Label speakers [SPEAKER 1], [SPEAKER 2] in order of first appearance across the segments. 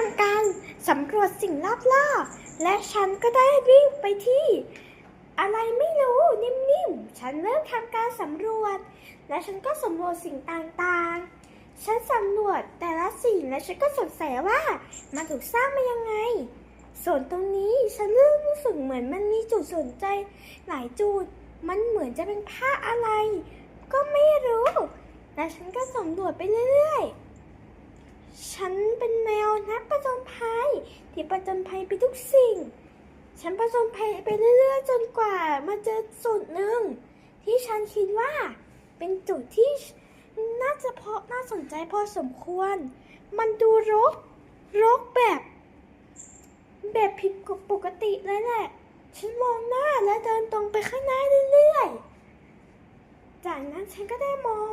[SPEAKER 1] ทางการสำรวจสิ่งรอบๆและฉันก็ได้วิ่งไปที่ อะไรไม่รู้นิ่มๆ ฉันเริ่มทำการสำรวจ และฉันก็สำรวจสิ่งต่างๆ ฉันสำรวจแต่ละสิ่งและฉันก็สงสัยว่ามันถูกสร้างมายังไง ส่วนตรงนี้ฉันเริ่มรู้สึกเหมือนมันมีจุดสนใจ หลายจุด มันเหมือนจะเป็นผ้าอะไร ก็ไม่รู้ และฉันก็สำรวจไปเรื่อยๆ ฉันเป็นแมวนั กประจนภัย ที่ประจนภัยไปทุกสิ่ง ฉันประจนภัยไปเรื่อยๆจนกว่ามาเจอจุดหนึ่งที่ฉันคิดว่า เป็นจุดที่น่าจะเพาะน่าสนใจพอสมควร มันดูรก รกแบบ แบบผิดปกติเลยแหละ ฉันมองหน้าและเดินตรงไปข้างหน้าเรื่อยๆ จากนั้นฉันก็ได้มอง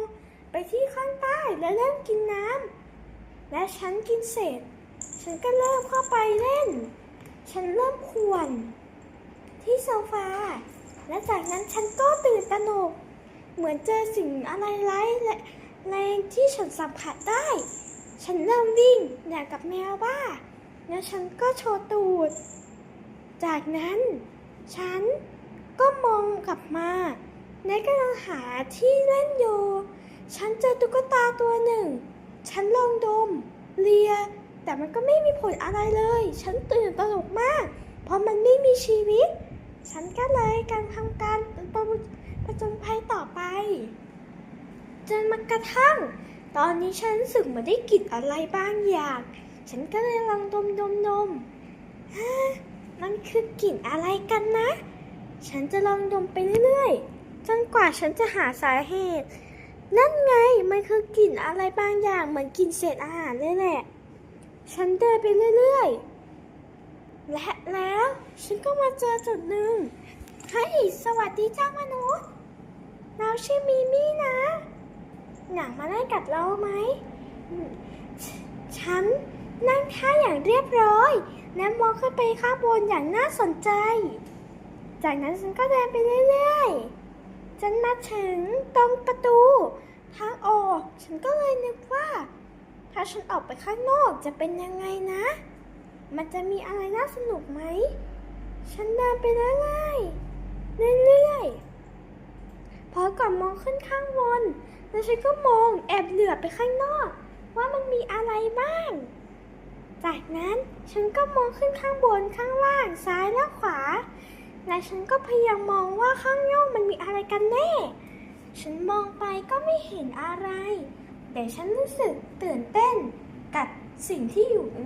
[SPEAKER 1] ไปที่ข้างใต้และเริ่มกินน้ำและฉันกินเสร็จ ฉันก็เริ่มเข้าไปเล่น ฉันเริ่มขวนที่โซฟา และจากนั้นฉันก็ตื่นตระหนก เหมือนเจอสิ่งอะไรร้ายและแรงที่ฉันสัมผัสได้ ฉันเริ่มวิ่งอย่างกับแมวบ้า แล้วฉันก็โชว์ตูด จากนั้น ฉันก็มองกลับมาในกำลังหาที่เล่นอยู่ ฉันเจอตุ๊กตาตัวหนึ่ง ฉันลองดม เลีย แต่มันก็ไม่มีผลอะไรเลย ฉันตื่นตระหนกมาก เพราะมันไม่มีชีวิต ฉันก็เลยการทำการประประจนภัยต่อไป จนมากระทั่ง ตอนนี้ฉันรู้สึกเหมือนได้กลิ่นอะไรบางอย่าง ฉันก็เลยลองดมดมดมมันคือกลิ่นอะไรกันนะ ฉันจะลองดมไปเรื่อยๆ จนกว่าฉันจะหาสาเหตุ นั่นไง มันคือกลิ่นอะไรบางอย่างเหมือนกลิ่นเศษอาหารเลยแหละ ฉันเดินไปเรื่อยๆ และแล้วฉันก็มาเจอจุดหนึ่งเฮ้ยสวัสดีเจ้ามนุษย์ เราชื่อมีมี่นะอยากมาเล่นกับเราไหม ฉันนั่งท่าอย่างเรียบร้อย และมองขึ้นไปข้างบนอย่างน่าสนใจ จากนั้นฉันก็เดินไปเรื่อยๆ จนมาถึงตรงประตูทางออก ฉันก็เลย ถ้าฉันออกไปข้างนอกจะเป็นยังไงนะ มันจะมีอะไรน่าสนุกไหม ฉันเดินไปเรื่อยๆเรื่อยๆพอก่อนมองขึ้นข้างบน แล้วฉันก็มองแอบเหลือไปข้างนอก ว่ามันมีอะไรบ้าง จากนั้นฉันก็มองขึ้นข้างบนข้างล่างซ้ายและขวา และฉันก็พยายามมองว่าข้างนอกมันมีอะไรกันแน่ ฉันมองไปก็ไม่เห็นอะไร แต่ฉันรู้สึกตื่นเต้นกับสิ่งที่อยู่ใน